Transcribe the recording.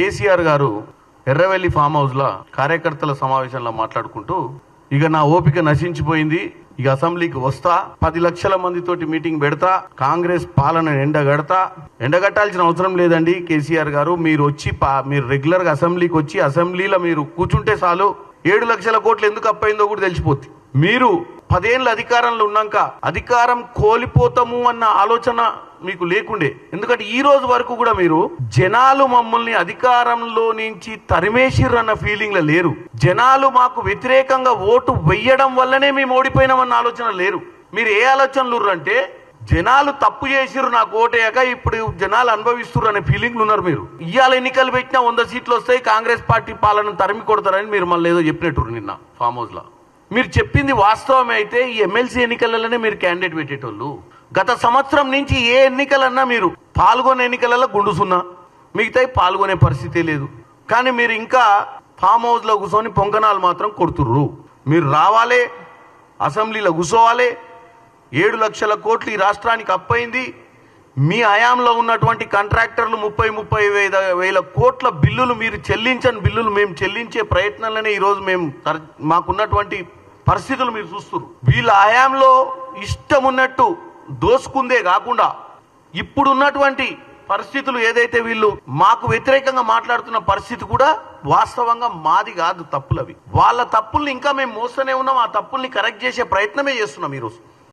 కేసీఆర్ గారు ఎర్రవెల్లి ఫామ్ హౌస్లో కార్యకర్తల సమావేశంలో మాట్లాడుకుంటూ ఇక నా ఓపిక నశించిపోయింది. ఇక అసెంబ్లీకి వస్తా. పది లక్షల మందితోటి మీటింగ్ పెడతా. కాంగ్రెస్ పాలన ఎండగడతా. ఎండగట్టాల్సిన అవసరం లేదండి కేసీఆర్ గారు. మీరు వచ్చి పా- మీరు రెగ్యులర్గా అసెంబ్లీకి వచ్చి అసెంబ్లీలో మీరు కూర్చుంటే చాలు. ఏడు లక్షల కోట్లు ఎందుకు అప్పైందో కూడా తెలిసిపోద్ది. మీరు పదేళ్ళ అధికారంలో ఉన్నాక అధికారం కోల్పోతాము అన్న ఆలోచన మీకు లేకుండే. ఎందుకంటే ఈ రోజు వరకు కూడా మీరు జనాలు మమ్మల్ని అధికారంలో నుంచి తరిమేసిర్రు అన్న ఫీలింగ్లో లేరు. జనాలు మాకు వ్యతిరేకంగా ఓటు వెయ్యడం వల్లనే మేము ఓడిపోయినామన్న ఆలోచన లేరు. మీరు ఏ ఆలోచనలు అంటే జనాలు తప్పు చేసిర్రు నాకు ఓటేయక ఇప్పుడు జనాలు అనుభవిస్తున్నారు అనే ఫీలింగ్లు ఉన్నారు మీరు. ఇవాళ ఎన్నికలు పెట్టినా వంద సీట్లు వస్తాయి కాంగ్రెస్ పార్టీ పాలన తరిమి కొడతారని మీరు మళ్ళీ ఏదో చెప్పినట్టు నిన్న ఫామ్ హౌస్లో. మీరు చెప్పింది వాస్తవమైతే అయితే ఈ ఎమ్మెల్సీ ఎన్నికలలోనే మీరు క్యాండిడేట్ పెట్టేటోళ్ళు. గత సంవత్సరం నుంచి ఏ ఎన్నికలన్నా మీరు పాల్గొనే ఎన్నికలలో గుండు సున్నా. పాల్గొనే పరిస్థితి లేదు. కానీ మీరు ఇంకా ఫామ్ హౌస్లో కూర్చొని పొంగనాలు మాత్రం కొడుతుర్రు. మీరు రావాలే అసెంబ్లీలో కూర్చోవాలి. ఏడు లక్షల కోట్లు ఈ రాష్ట్రానికి అప్పయింది. మీ హయాంలో ఉన్నటువంటి కాంట్రాక్టర్లు ముప్పై ముప్పై వేల కోట్ల బిల్లులు మీరు చెల్లించని బిల్లులు మేము చెల్లించే ప్రయత్నాలనే ఈరోజు మేము తర- మాకున్నటువంటి పరిస్థితులు మీరు చూస్తున్నారు. వీళ్ళ హయాంలో ఇష్టం ఉన్నట్టు దోసుకుందే కాకుండా ఇప్పుడున్నటువంటి పరిస్థితులు ఏదైతే వీళ్ళు మాకు వ్యతిరేకంగా మాట్లాడుతున్న పరిస్థితి కూడా వాస్తవంగా మాది కాదు తప్పులవి. వాళ్ళ తప్పుల్ని ఇంకా మేము మోస్తూనే ఉన్నాం ఆ తప్పుల్ని కరెక్ట్ చేసే ప్రయత్నమే చేస్తున్నాం ఈరోజు.